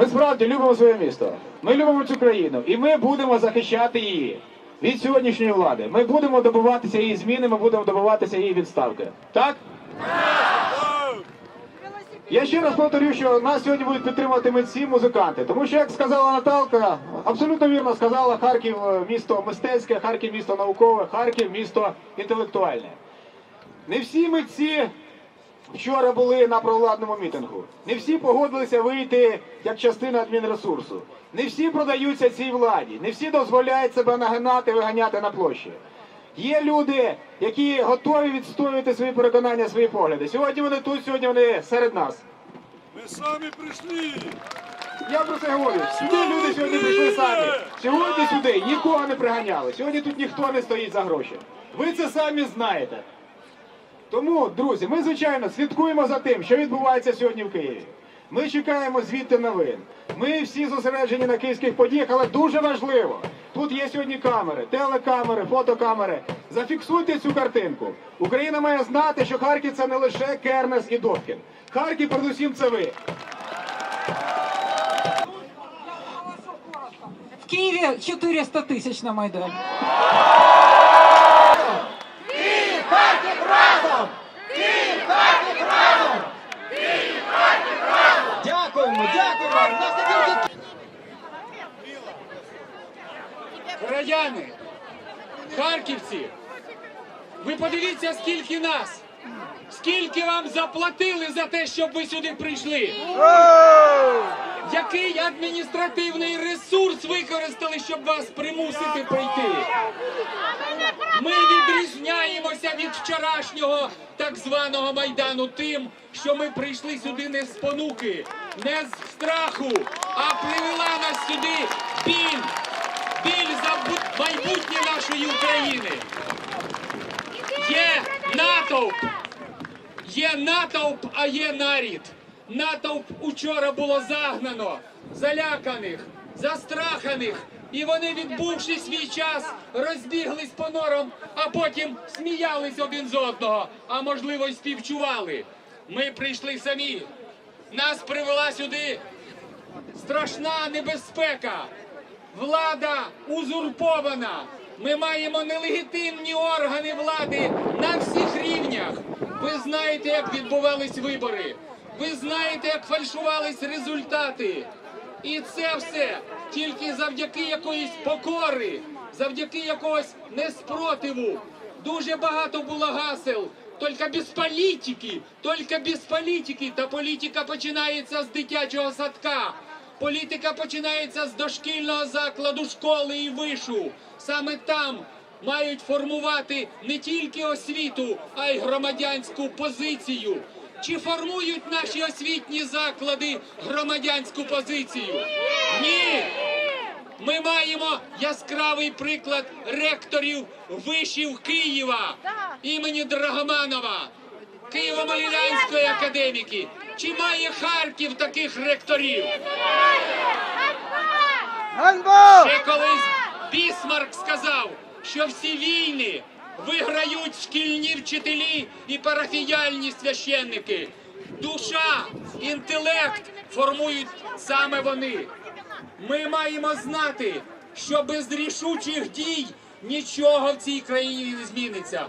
Ми справді любимо своє місто. Ми любимо цю країну, і ми будемо захищати її від сьогоднішньої влади. Ми будемо добиватися її зміни, ми будемо добиватися її відставки. Так? Я ще раз повторю, що нас сьогодні будуть підтримувати митці, музиканти. Тому що, як сказала Наталка, абсолютно вірно сказала, Харків е, місто мистецьке, Харків місто наукове, Харків місто інтелектуальне. Не всі митці вчора були на провладному мітингу. Не всі погодилися вийти як частина адмінресурсу. Не всі продаються цій владі, не всі дозволяють себе нагинати, виганяти на площі. Є люди, які готові відстоювати свої переконання, свої погляди. Сьогодні вони тут, сьогодні вони серед нас. Мы сами пришли! Я про це говорю. Сюди люди сьогодні прийшли самі. Сьогодні сюди нікого не приганяли. Сьогодні тут ніхто не стоїть за гроші. Ви це самі знаєте. Тому, друзі, ми звичайно слідкуємо за тим, що відбувається сьогодні в Києві. Ми чекаємо звідти новин. Ми всі зосереджені на київських подіях, але дуже важливо. Тут є сьогодні камери, телекамери, фотокамери. Зафіксуйте цю картинку. Україна має знати, що Харків це не лише Кернес і Добкін. Харків, передусім, це ви. В Киеве 400 тысяч на Майдане. Дякуємо, дякуємо. У нас не тільки Краяни, харківці, ви подивіться, скільки нас, скільки вам заплатили за те, щоб ви сюди прийшли. Який адміністративний ресурс використали, щоб вас примусити прийти? Ми відрізняємося від вчорашнього так званого майдану тим, що ми прийшли сюди не з понуки, не з страху, а привела нас сюди біль, майбутнє нашої України. Є натовп, є натовп, а є нарід. Натовп учора було загнано, заляканих, застраханих. І вони, відбувши свій час, розбіглись по норам, а потім сміялись один з одного, а можливо й співчували. Ми прийшли самі. Нас привела сюди страшна небезпека. Влада узурпована. Ми маємо нелегітимні органи влади на всіх рівнях. Ви знаєте, як відбувались вибори. Ви знаєте, як фальшувались результати. І це все тільки завдяки якоїсь покори, завдяки якогось неспротиву. Дуже багато було гасел. Тільки без політики, тільки без політики. Та політика починається з дитячого садка. Політика починається з дошкільного закладу школи і вишу. Саме там мають формувати не тільки освіту, а й громадянську позицію. Чи формують наші освітні заклади громадянську позицію? Ні. Ми маємо яскравий приклад ректорів вишів Києва імені Драгоманова, Києво-Могилянської академіки. Чи має Харків таких ректорів? Ще колись Бісмарк сказав, що всі війни виграють шкільні вчителі і парафіяльні священники. Душа, інтелект формують саме вони. Ми маємо знати, що без рішучих дій нічого в цій країні не зміниться.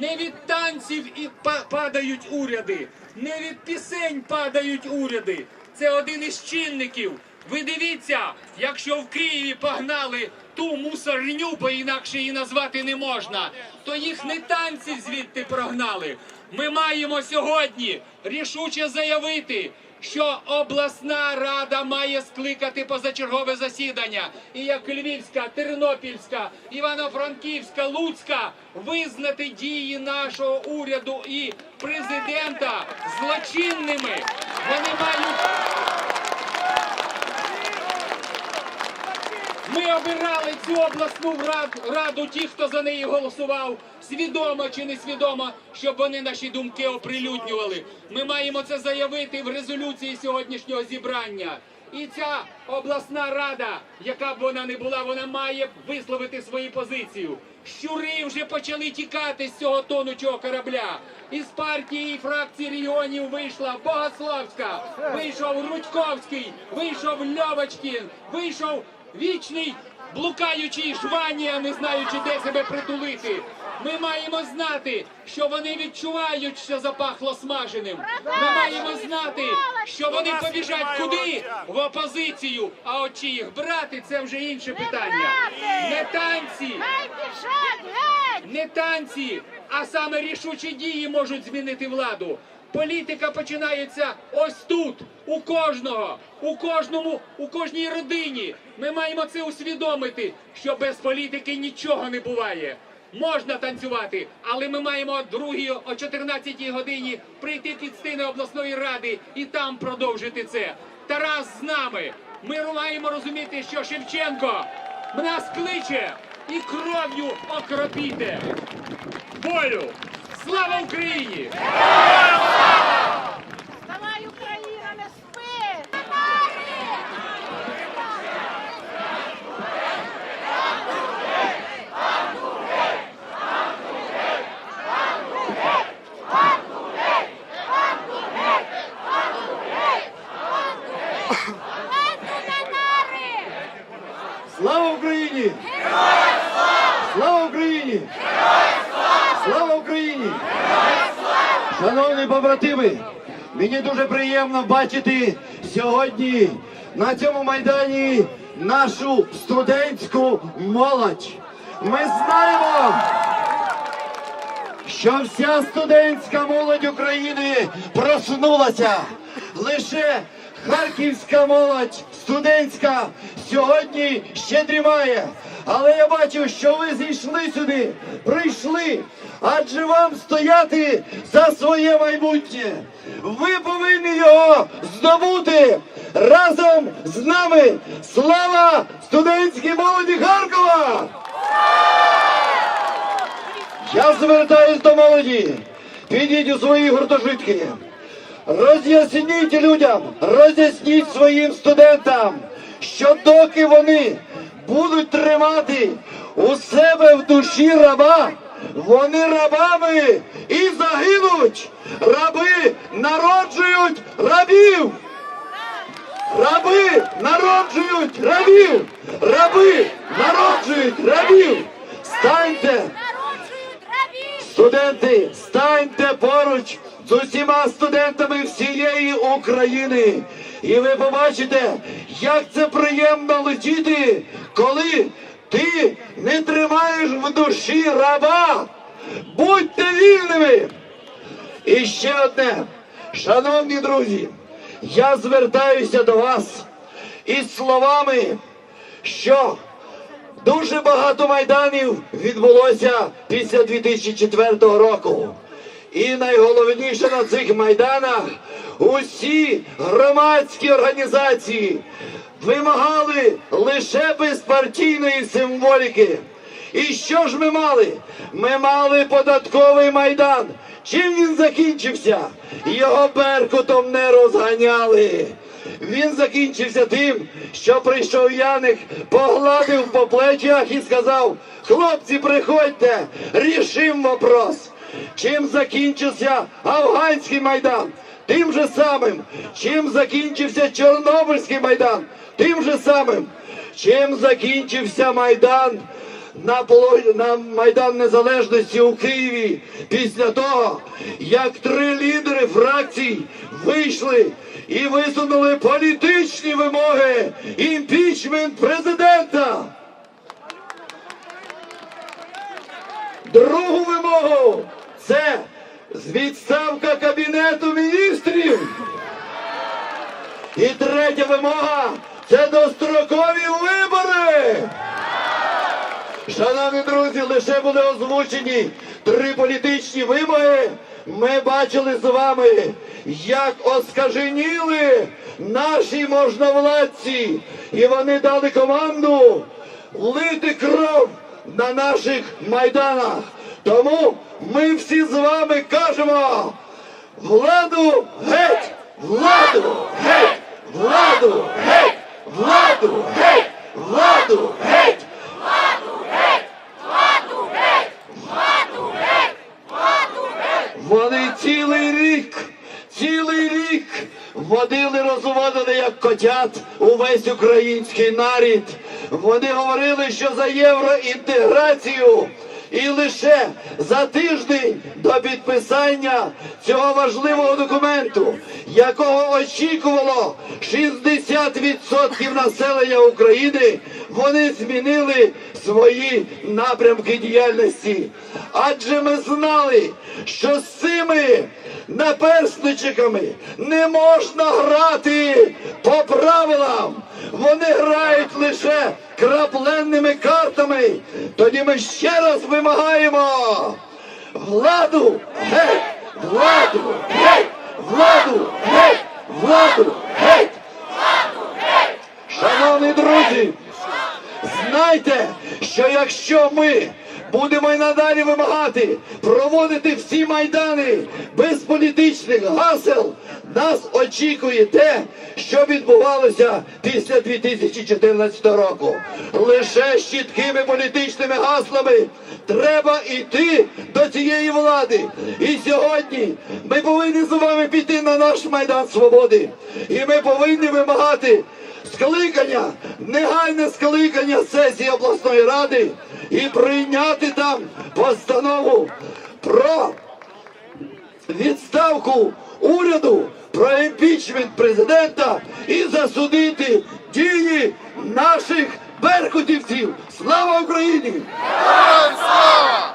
Не від танців і па- падають уряди, не від пісень падають уряди. Це один із чинників. Ви дивіться, якщо в Києві погнали ту мусорню, бо інакше її назвати не можна, то їх не танці звідти прогнали. Ми маємо сьогодні рішуче заявити, що обласна рада має скликати позачергове засідання. І як Львівська, Тернопільська, Івано-Франківська, Луцька визнати дії нашого уряду і президента злочинними. Вони мають Ми обирали цю обласну рад- раду, ті, хто за неї голосував, свідомо чи несвідомо, щоб вони наші думки оприлюднювали. Ми маємо це заявити в резолюції сьогоднішнього зібрання. І ця обласна рада, яка б вона не була, вона має висловити свою позицію. Щури вже почали тікати з цього тонучого корабля. Із партії і фракції регіонів вийшла Богославська, вийшов Рудьковський, вийшов Льовочкін, вийшов вічний блукаючий жванія, не знаючи, де себе притулити. Ми маємо знати, що вони відчувають, що запахло смаженим. Ми маємо знати, що вони побіжать куди? В опозицію. А от чи їх брати, це вже інше питання. Не танці, не танці, а саме рішучі дії можуть змінити владу. Політика починається ось тут, у кожного, у кожному, у кожній родині. Ми маємо це усвідомити, що без політики нічого не буває. Можна танцювати, але ми маємо о другій, о 14-й годині прийти під стіни обласної ради і там продовжити це. Тарас з нами. Ми маємо розуміти, що Шевченко нас кличе і кров'ю окропіте. Волю! Слава Україні! Вставай, Україна, не спи! Слава Україні! Слава Україні! Слава Україні! Шановні побратими, мені дуже приємно бачити сьогодні на цьому майдані нашу студентську молодь. Ми знаємо, що вся студентська молодь України проснулася. Лише харківська молодь студентська сьогодні ще дрімає. Але я бачу, що ви зійшли сюди, прийшли, адже вам стояти за своє майбутнє. Ви повинні його здобути разом з нами. Слава студентській молоді Харкова! Я звертаюсь до молоді. Підіть у свої гуртожитки. Роз'ясніть людям, роз'ясніть своїм студентам, що доки вони будуть тримати у себе в душі раба, вони рабами і загинуть. Раби народжують рабів. Раби народжують рабів. Раби народжують рабів. Станьте! Студенти, станьте поруч з усіма студентами всієї України. І ви побачите, як це приємно летіти, коли ти не тримаєш в душі раба. Будьте вільними. І ще одне, шановні друзі, я звертаюся до вас із словами, що Дуже багато майданів відбулося після 2004 року. І найголовніше на цих майданах усі громадські організації вимагали лише безпартійної символіки. І що ж ми мали? Ми мали податковий майдан. Чим він закінчився? Його беркутом не розганяли. Він закінчився тим, що прийшов Яник, погладив по плечах і сказав: хлопці, приходьте, рішим вопрос. Чим закінчився афганський майдан? Тим же самим. Чим закінчився Чорнобильський майдан? Тим же самим. Чим закінчився майдан на, на Майдан Незалежності у Києві після того, як три лідери фракцій вийшли і висунули політичні вимоги імпічмент президента. Другу вимогу це відставка кабінету міністрів. І третя вимога це дострокові вибори. Шановні друзі, лише були озвучені три політичні вимоги. Ми бачили з вами, як оскаженіли наші можновладці, і вони дали команду лити кров на наших майданах. Тому ми всі з вами кажемо владу геть! Владу геть! Владу геть! Владу геть! Владу геть! Вони цілий рік, цілий рік водили, розводили як котят увесь український нарід. Вони говорили, що за євроінтеграцію. І лише за тиждень до підписання цього важливого документу, якого очікувало 60% населення України, вони змінили свої напрямки діяльності. Адже ми знали, що з цими наперсничиками не можна грати по правилам. Вони грають лише крапленними картами. Тоді ми ще раз вимагаємо владу геть! Владу геть! Владу геть! Владу геть! Шановні друзі, Знайте, що якщо ми будемо й надалі вимагати проводити всі майдани без політичних гасел, нас очікує те, що відбувалося після 2014 року. Лише з чіткими політичними гаслами треба йти до цієї влади. І сьогодні ми повинні з вами піти на наш майдан свободи. І ми повинні вимагати скликання, негайне скликання сесії обласної ради і прийняти там постанову про відставку уряду, про імпічмент президента і засудити дії наших беркутівців. Слава Україні! Слава!